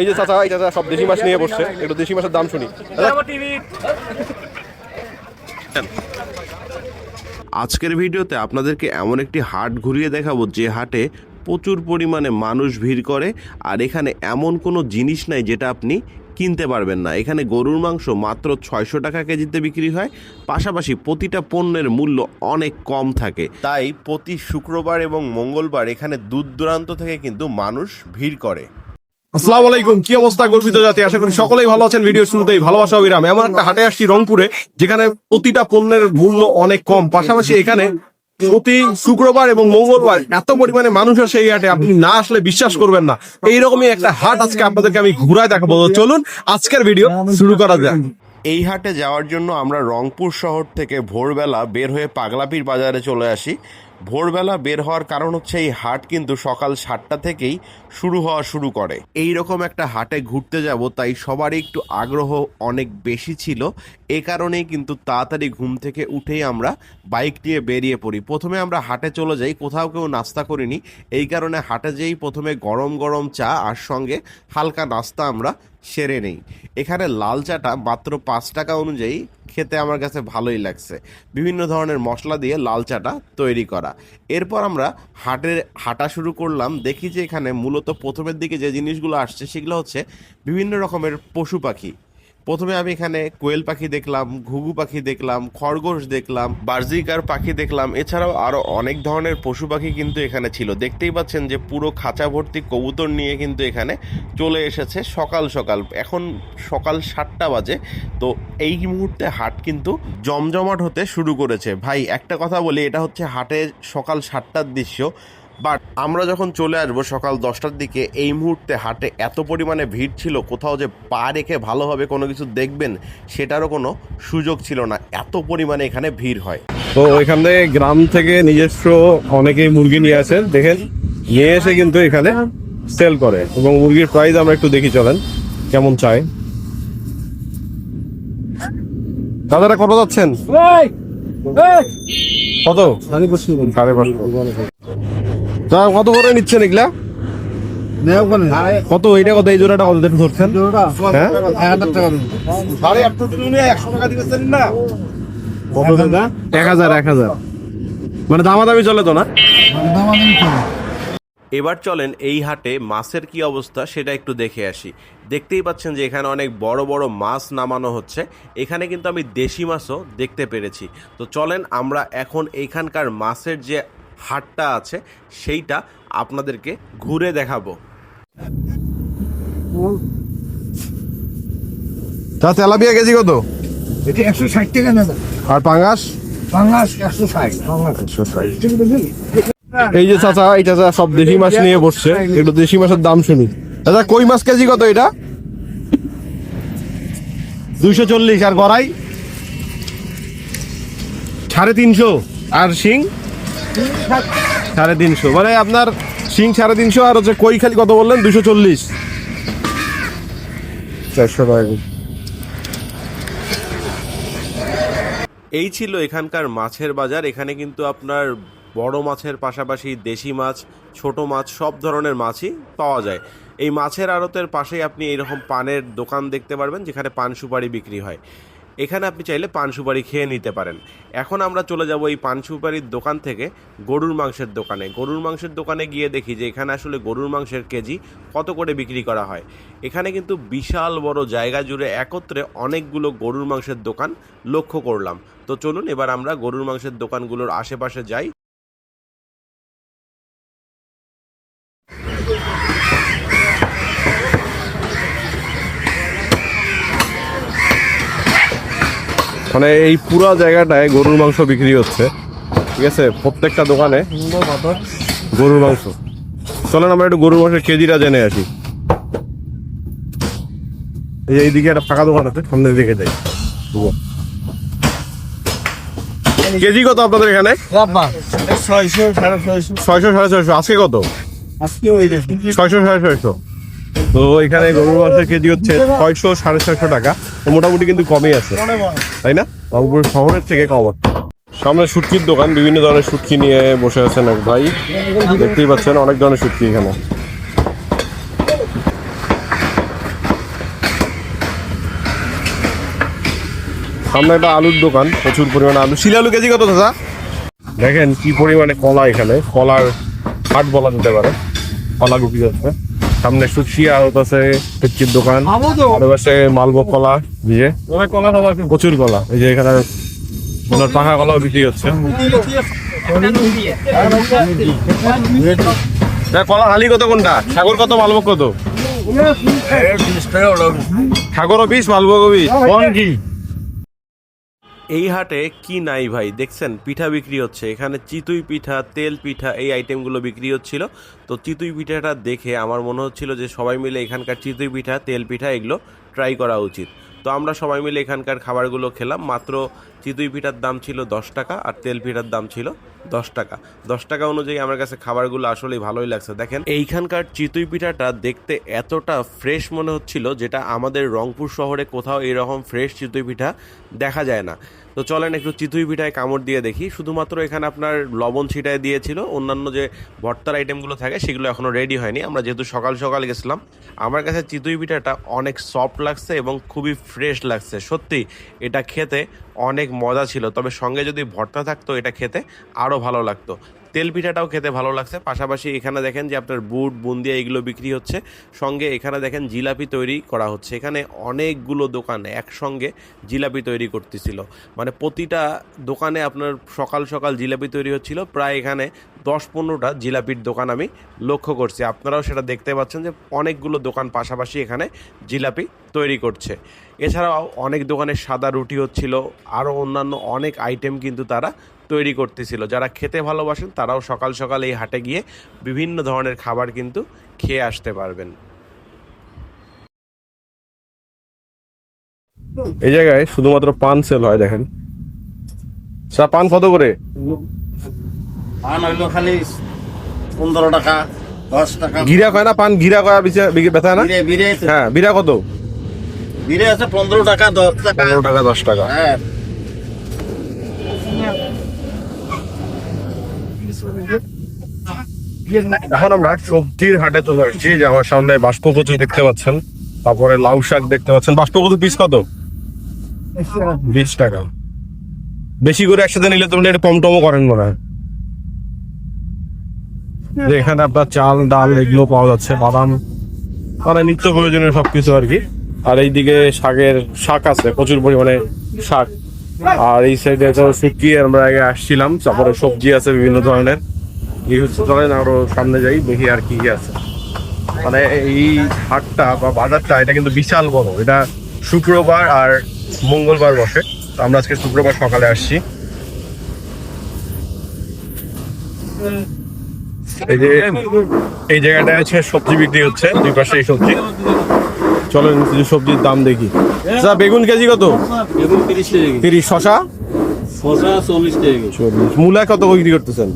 এই যে চাচা এই চাচা সব দেশি মাছ নিয়ে বসছে। একটু দেশি মাছের দাম শুনি। আজকের ভিডিওতে আপনাদেরকে এমন একটি হাট ঘুরিয়ে দেখাবো যে হাটে প্রচুর পরিমাণে মানুষ ভিড় করে আর এখানে এমন কোনো জিনিস নাই যেটা আপনি কিনতে পারবেন না। এখানে গরুর মাংস মাত্র ছয়শো টাকা কেজিতে বিক্রি হয়। পাশাপাশি প্রতিটা পণ্যের মূল্য অনেক কম থাকে। তাই প্রতি শুক্রবার এবং মঙ্গলবার এখানে দূর দূরান্ত থেকে কিন্তু মানুষ ভিড় করে। আসসালামু আলাইকুম। কি অবস্থা গর্বিত জাতি? আশা করি সকলেই ভালো আছেন। ভিডিও শুরুতেই ভালোবাসা, অবিরাম। এমন একটা হাটে আসছি রংপুরে, যেখানে প্রতিটা পণ্যের মূল্য অনেক কম। পাশাপাশি এখানে প্রতি শুক্রবার এবং মঙ্গলবার এত পরিমাণে মানুষ আসে এই হাটে, আপনি না আসলে বিশ্বাস করবেন না। এইরকমই একটা হাট আজকে আপনাদেরকে আমি ঘুরায় দেখাবো। চলুন, আজকের ভিডিও শুরু করা যাক। এই হাটে যাওয়ার জন্য আমরা রংপুর শহর থেকে ভোরবেলা বের হয়ে পাগলাপির বাজারে চলে আসি। ভোরবেলা বের হওয়ার কারণ হচ্ছে এই হাট কিন্তু সকাল সাতটা থেকেই শুরু হওয়া শুরু করে। এই রকম একটা হাটে ঘুরতে যাব, তাই সবারই একটু আগ্রহ অনেক বেশি ছিল। এ কারণেই কিন্তু তাড়াতাড়ি ঘুম থেকে উঠেই আমরা বাইক নিয়ে বেরিয়ে পড়ি। প্রথমে আমরা হাটে চলে যাই, কোথাও কেউ নাস্তা করিনি। এই কারণে হাটে যেই প্রথমে গরম গরম চা আর সঙ্গে হালকা নাস্তা আমরা সেরে নেই। এখানে লাল চাটা মাত্র পাঁচ টাকা অনুযায়ী খেতে আমার কাছে ভালোই লাগছে। বিভিন্ন ধরনের মশলা দিয়ে লাল চাটা তৈরি করা। এরপর আমরা হাটের হাঁটা শুরু করলাম। দেখি যে এখানে মূলত প্রথমের দিকে যে জিনিসগুলো আসছে সেগুলো হচ্ছে বিভিন্ন রকমের পশু পাখি। প্রথমে আমি এখানে কোয়েল পাখি দেখলাম, ঘুঘু পাখি দেখলাম, খরগোশ দেখলাম, বার্জিকার পাখি দেখলাম, এছাড়াও আরও অনেক ধরনের পশু পাখি কিন্তু এখানে ছিল। দেখতেই পাচ্ছেন যে পুরো খাঁচা ভর্তি কবুতর নিয়ে কিন্তু এখানে চলে এসেছে সকাল সকাল। এখন সকাল সাতটা বাজে, তো এই মুহূর্তে হাট কিন্তু জমজমাট হতে শুরু করেছে। ভাই, একটা কথা বলি, এটা হচ্ছে হাটের সকাল সাতটার দৃশ্য। বাট আমরা যখন চলে আসব সকাল দশটার দিকে এই মুহূর্তে হাটে এত পরিমাণে ভিড় ছিল কোথাও যে পা রেখে ভালোভাবে কোনো কিছু দেখবেন সেটারও কোনো সুযোগ ছিল না। এত পরিমাণে এখানে ভিড় হয়। তো এখান থেকে গ্রাম থেকে নিজস্ব অনেকেই মুরগি নিয়ে আসেন দেখেন নিয়ে এসে কিন্তু এখানে সেল করে। এবং মুরগির প্রাইস আমরা একটু দেখি চলেন কেমন চাই। দাদারা কত যাচ্ছেন? কত? সাড়ে পাঁচশো। তা কত করে নিচ্ছেন এগুলা? কত? এইটা কত? এই জোড়াটা কত? দেখে ধরছেন। হ্যাঁ? এক হাজার এক হাজার। মানে দামাদামি চলে তো না? এবার চলেন এই হাটে মাছের কি অবস্থা সেটা একটু দেখে আসি। দেখতেই পাচ্ছেন যে এখানে অনেক বড় বড় মাছ নামানো হচ্ছে। এখানে কিন্তু আমি দেশি মাছও দেখতে পেরেছি। তো চলেন আমরা এখন এইখানকার মাছের যে হাটটা আছে সেইটা আপনাদেরকে ঘুরে দেখাবো। তা তেলাপিয়া কেজি কত? এটি একশো ষাট টাকা নেবে আর পাঙ্গাস? বাংলাদেশ একশো ষাট। এই যে চাচা এই চাচা সব দেশি মাছ নিয়ে বসছে একটু দেশি মাছের দাম শুনি। দাদা কই মাছ কেজি কত এটা? দুইশো চল্লিশ আর গড়াই? সাড়ে তিনশো। আর শিং? সাড়ে তিনশো। মানে আপনার শিং সাড়ে তিনশো আর হচ্ছে কই খালি কত বললেন? দুশো চল্লিশ। চারশো টাকা। এই ছিল এখানকার মাছের বাজার। এখানে কিন্তু আপনার বড় মাছের পাশাপাশি দেশি মাছ ছোট মাছ সব ধরনের মাছই পাওয়া যায়। এই মাছের আড়তের পাশেই আপনি এরকম পানের দোকান দেখতে পারবেন যেখানে পান সুপারি বিক্রি হয়। এখানে আপনি চাইলে পান সুপারি খেয়ে নিতে পারেন। এখন আমরা চলে যাব এই পান সুপারির দোকান থেকে গরুর মাংসের দোকানে। গরুর মাংসের দোকানে গিয়ে দেখি যে এখানে আসলে গরুর মাংসের কেজি কত করে বিক্রি করা হয়। এখানে কিন্তু বিশাল বড় জায়গা জুড়ে একত্রে অনেকগুলো গরুর মাংসের দোকান লক্ষ্য করলাম। তো চলুন এবার আমরা গরুর মাংসের দোকানগুলোর আশেপাশে যাই। মানে এই পুরো জায়গাটায় গরুর মাংস বিক্রি হচ্ছে। ঠিক আছে? প্রত্যেকটা দোকানে গরুর মাংস। চলেন আমরা একটু গরুর মাংসের কেজিটা জেনে আসি। এই এইদিকে একটা ফাঁকা দোকান আছে সামনের দিকে যাই। কেজি কত আপনাদের এখানে? ছয়শো সাড়ে ছয়শো। ছয়শো সাড়ে ছয়শো। আজকে কত? আজকে ওই ছয়শো সাড়ে ছয়শো। তো এখানে গরুর মাংসের কেজি হচ্ছে ছয়শো সাড়ে ছয়শো টাকা। মোটামুটি কিন্তু কমই আছে। তাই না? বাবুপুর শহরের থেকে কম। সামনে সুটকির দোকান বিভিন্ন ধরনের সুটকি নিয়ে বসে আছেন এক ভাই। দেখতেই পাচ্ছেন অনেক ধরনের সুটকি এখানে। সামনে একটা আলুর দোকান প্রচুর পরিমাণে আলু। শিল আলু কেজি কত দাদা দেখেন কি পরিমাণে কলা এখানে। কলার হাট বলা যেতে পারে। কলা গুপি যাচ্ছে। সামনে আড়ত আছে পেচির দোকান। আর পাশে মালভোগ কলা দিয়ে কলা প্রচুর কলা এই যে এখানে আপনার পাকা কলাও বিক্রি হচ্ছে। কলা হালি কত কোনটা? সাগর কত মালভোগ কত? সাগরও বিশ। মালভোগও বিশ এই হাটে কি নাই ভাই? দেখছেন, পিঠা বিক্রি হচ্ছে। এখানে চিতুই পিঠা, তেল পিঠা এই আইটেমগুলো বিক্রি হচ্ছিল। তো চিতুই পিঠাটা দেখে আমার মনে হচ্ছিল যে সবাই মিলে এখানকার চিতুই পিঠা, তেল পিঠা এগুলো ট্রাই করা উচিত। তো আমরা সবাই মিলে এখানকার খাবারগুলো খেলাম। মাত্র চিতুই পিঠার দাম ছিল দশ টাকা আর তেল পিঠার দাম ছিল দশ টাকা। দশ টাকা অনুযায়ী আমার কাছে খাবারগুলো আসলেই ভালোই লাগছে। দেখেন, এইখানকার চিতুই পিঠাটা দেখতে এতটা ফ্রেশ মনে হচ্ছিল যেটা আমাদের রংপুর শহরে কোথাও এরকম ফ্রেশ চিতুই পিঠা দেখা যায় না। তো চলেন একটু চিতুই পিঠায় কামড় দিয়ে দেখি। শুধুমাত্র এখানে আপনার লবণ ছিটায় দিয়েছিল, অন্যান্য যে ভর্তার আইটেমগুলো থাকে সেগুলো এখনও রেডি হয়নি। আমরা যেহেতু সকাল সকাল গেছিলাম, আমার কাছে চিতুই পিঠাটা অনেক সফট লাগছে এবং খুবই ফ্রেশ লাগছে। সত্যি, এটা খেতে অনেক মজা ছিল তবে সঙ্গে যদি ভর্তা থাকতো এটা খেতে আরও ভালো লাগতো। তেল পিঠাটাও খেতে ভালো লাগছে। পাশাপাশি এখানে দেখেন যে আপনার বুট, বুন্দিয়া এগুলো বিক্রি হচ্ছে। সঙ্গে এখানে দেখেন জিলাপি তৈরি করা হচ্ছে। এখানে অনেকগুলো দোকান একসঙ্গে জিলাপি তৈরি করতেছিল। মানে প্রতিটা দোকানে আপনার সকাল সকাল জিলাপি তৈরি হচ্ছিল। প্রায় এখানে দশ পনেরোটা জিলাপির দোকান আমি লক্ষ্য করছি। আপনারাও সেটা দেখতে পাচ্ছেন যে অনেকগুলো দোকান পাশাপাশি এখানে জিলাপি তৈরি করছে। এছাড়াও অনেক দোকানে সাদা রুটি হচ্ছিল। আরও অন্যান্য অনেক আইটেম কিন্তু তারা তৈরি করতেছিল। যারা খেতে ভালোবাসেন তারাও সকাল সকাল এই হাটে গিয়ে বিভিন্ন ধরনের খাবার কিন্তু খেয়ে আসতে পারবেন। এই জায়গায় শুধুমাত্র পান সেল হয় দেখেন। স্যার পান কত করে? পান হইল খালি পনেরো টাকা দশ টাকা। গিরা কয় না? পান গিরা কয়া? বিকে- না? হ্যাঁ বিরা কত? বিরে আছে পনেরো টাকা দশ টাকা। পনেরো টাকা দশ টাকা। হ্যাঁ। এখন আমরা সবজির হাটে চলে আসছি, যে আমার সামনে বাষ্পকচু দেখতে পাচ্ছেন, তারপরে লাউ শাক দেখতে পাচ্ছেন। বাষ্পকচু পিস কত? বিশ টাকা। বেশি করে একসাথে নিলে তোমরা একটু কম টমও করেন মনে হয়। এখানে আপনার চাল, ডাল এগুলো পাওয়া যাচ্ছে, বাদাম মানে নিত্য প্রয়োজনীয় সবকিছু আর কি। আর এইদিকে শাকের শাক আছে, প্রচুর পরিমাণে শাক। আর এই সাইডে তো শুকিয়ে আমরা আগে আসছিলাম, তারপরে সবজি আছে বিভিন্ন ধরনের। এই হচ্ছে চলেন সামনে যাই দেখি আর কি আছে। মানে এই হাটটা বা বাজারটা এটা কিন্তু বিশাল বড়। এটা শুক্রবার আর মঙ্গলবার বসে। তো আমরা আজকে শুক্রবার সকালে আসছি। এই যে এই জায়গাটায় আছে সবজি বিক্রি হচ্ছে দুই পাশে এই সবজি। চলেন কিছু সবজির দাম দেখি। আচ্ছা বেগুন কেজি কত? বেগুন তিরিশ তিরিশ শশা শসা চল্লিশ টাকা চল্লিশ মূলা কত বিক্রি করতেছেন?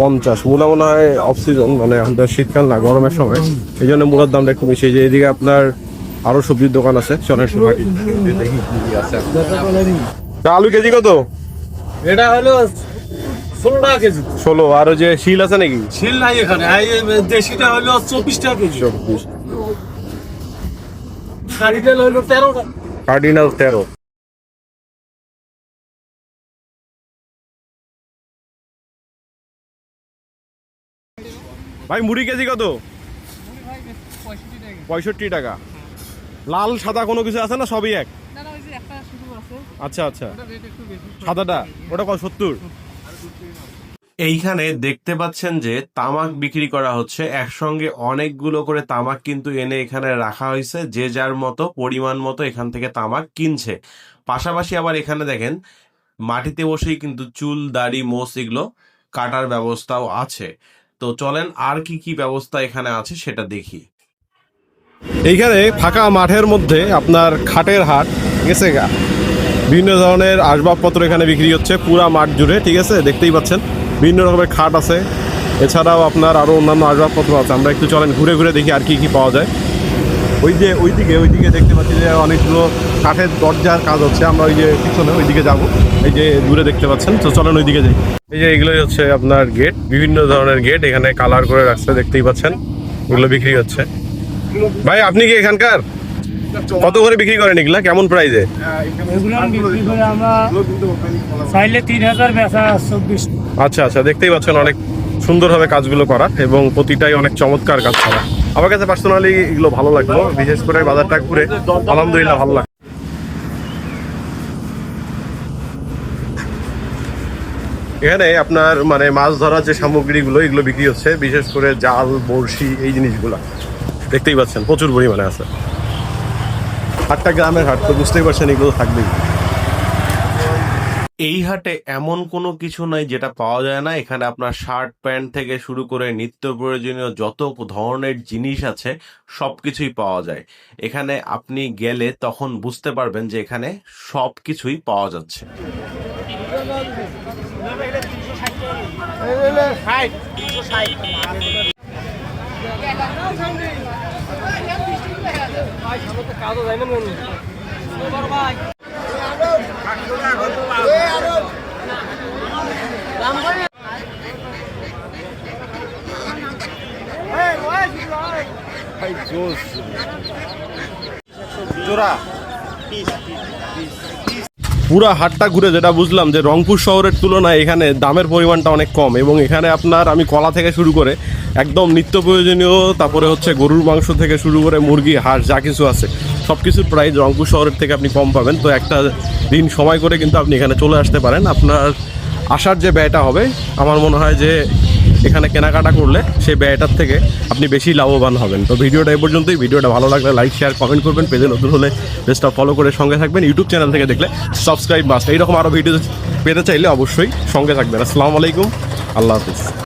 পঞ্চাশ মূলা মনে হয় অফ সিজন মানে এখন তো শীতকাল না গরমের সময়। এই জন্য মূলার দামটা একটু বেশি। যে এদিকে আপনার আরও সবজির দোকান আছে চলেন একটু হাঁটি। দেখি কি কি আছে। তা আলু কেজি কত? এটা হলো ষোলো টাকা কেজি। ষোলো। আর ওই যে শিল আছে নাকি? শিল নাই এখানে। এই দেশিটা হলো চব্বিশ টাকা কেজি। চব্বিশ। কারিটেল হলো তেরো কার্ডিনাল তেরো। ভাই মুড়ি কেজি কত? পঁয়ষট্টি টাকা। লাল সাদা কোনো কিছু আছে না সবই এক? না না ওই যে একটা শুধু আছে। আচ্ছা আচ্ছা। ওটা রেট একটু বেশি। সাদাটা? ওটা কত সত্তর? এইখানে দেখতে পাচ্ছেন যে তামাক বিক্রি করা হচ্ছে। একসঙ্গে অনেকগুলো করে তামাক কিন্তু এনে এখানে রাখা হয়েছে। যে যার মতো পরিমাণ মতো এখান থেকে তামাক কিনছে। পাশাপাশি আবার এখানে দেখেন মাটিতে বসেই কিন্তু চুল দাড়ি মোষ এগুলো কাটার ব্যবস্থাও আছে। তো চলেন আর কি কি ব্যবস্থা এখানে আছে সেটা দেখি। এইখানে ফাঁকা মাঠের মধ্যে আপনার খাটের হাট, ঠিক আছে? বিভিন্ন ধরনের আসবাবপত্র এখানে বিক্রি হচ্ছে পুরা মাঠ জুড়ে, ঠিক আছে? দেখতেই পাচ্ছেন, বিভিন্ন রকমের খাট আছে। এছাড়াও আপনার আরও অন্যান্য আসবাবপত্র আছে। আমরা একটু চলেন ঘুরে ঘুরে দেখি আর কি কি পাওয়া যায়। ওই যে ওইদিকে ওইদিকে দেখতে পাচ্ছি যে অনেকগুলো কাঠের দরজার কাজ হচ্ছে। আমরা ওই যে পিছনে ওইদিকে যাব। এই যে দূরে দেখতে পাচ্ছেন তো চলেন ওইদিকে যাই। এই যে এগুলোই হচ্ছে আপনার গেট বিভিন্ন ধরনের গেট এখানে কালার করে রাখছে দেখতেই পাচ্ছেন। এগুলো বিক্রি হচ্ছে। ভাই আপনি কি এখানকার? কত করে বিক্রি করেন এগুলা? কেমন প্রাইজে? আচ্ছা আচ্ছা দেখতেই পাচ্ছেন অনেক সুন্দরভাবে কাজগুলো করা এবং প্রতিটাই অনেক চমৎকার কাজ করা। আমার কাছে পার্সোনালি এগুলো ভালো লাগল, বিশেষ করে বাজারটা ঘুরে। আলহামদুলিল্লাহ, ভালো লাগে এখানে আপনার মানে মাছ ধরার যে সামগ্রীগুলো, এগুলো বিক্রি হচ্ছে, বিশেষ করে জাল, বড়শি, এই জিনিসগুলো। দেখতেই পাচ্ছেন, প্রচুর পরিমাণে আছে। হাটটা গ্রামের হাট, তো বুঝতেই পারছেন এগুলো থাকবেই। এই হাটে এমন কোনো কিছু নাই যেটা পাওয়া যায় না এখানে আপনার শার্ট প্যান্ট থেকে শুরু করে নিত্য প্রয়োজনীয় যত ধরনের জিনিস আছে সবকিছুই পাওয়া যায় এখানে আপনি গেলে তখন বুঝতে পারবেন যে এখানে সবকিছুই পাওয়া যাচ্ছে পুরা হাটটা ঘুরে যেটা বুঝলাম যে রংপুর শহরের তুলনায় এখানে দামের পরিমাণটা অনেক কম এবং এখানে আপনার আমি কলা থেকে শুরু করে একদম নিত্য প্রয়োজনীয়, তারপরে হচ্ছে গরুর মাংস থেকে শুরু করে মুরগি, হাঁস, যা কিছু আছে। সব কিছুর প্রাইস রংপুর শহরের থেকে আপনি কম পাবেন। তো একটা দিন সময় করে কিন্তু আপনি এখানে চলে আসতে পারেন। আপনার আসার যে ব্যয়টা হবে, আমার মনে হয় যে এখানে কেনাকাটা করলে সেই ব্যয়টার থেকে আপনি বেশি লাভবান হবেন। তো ভিডিওটা এই পর্যন্তই। ভিডিওটা ভালো লাগলে লাইক, শেয়ার কমেন্ট করবেন। পেজে নতুন হলে পেজটা ফলো করে সঙ্গে থাকবেন। ইউটিউব চ্যানেল থেকে দেখলে সাবস্ক্রাইব মাস্ট এইরকম আরও ভিডিও পেতে চাইলে অবশ্যই সঙ্গে থাকবেন। আসসালামু আলাইকুম। আল্লাহ হাফিজ।